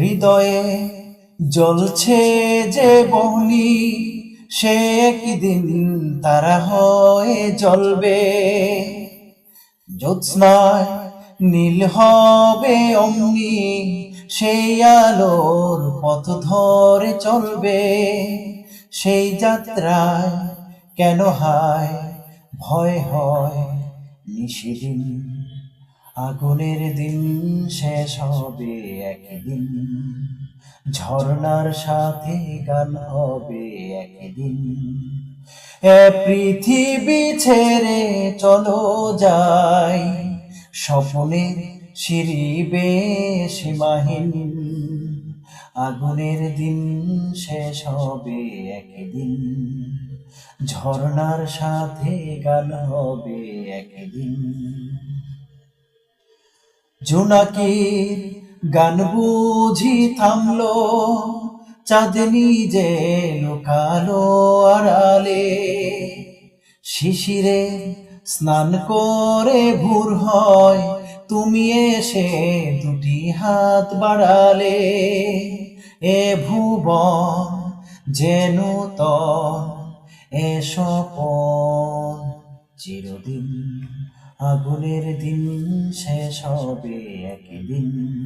হৃদয়ে জ্বলছে যে বহনি সে একদিন তারা হয়ে জ্বলবে। জ্যোৎস্নায় নীল হবে অমনি, সেই আলোর পথ ধরে চলবে। সেই যাত্রায় কেন হায়, ভয় হয় নিশিদিন? আগুনের দিন শেষ হবে একদিন। ঝর্ণার সাথে গান হবে একদিন। পৃথিবী ছেড়ে চলো যাই স্বপ্নের সিঁড়িবে সীমাহীন। আগুনের দিন শেষ হবে একদিন। ঝর্ণার সাথে গান হবে একদিন। জোনাকির গান বুঝি থামলো, চাঁদনি যে লুকালো আড়ালে। শিশিরে স্নান করে ভুর হয়, তুমি এসে দুটি হাত বাড়ালে। এ ভুবন যেন তন এ চিরদিন আগুনের দিন শেষ হবে একদিন।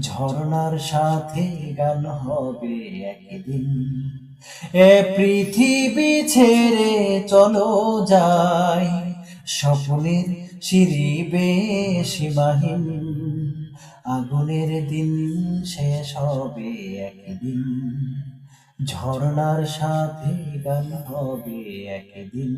ঝর্ণার সাথে গান হবে একদিন। এ পৃথিবী ছেড়ে চলো যাই, স্বপ্নের সিঁড়িবে সীমাহীন আগুনের দিন শেষ হবে একদিন। ঝর্ণার সাথে গান হবে একদিন।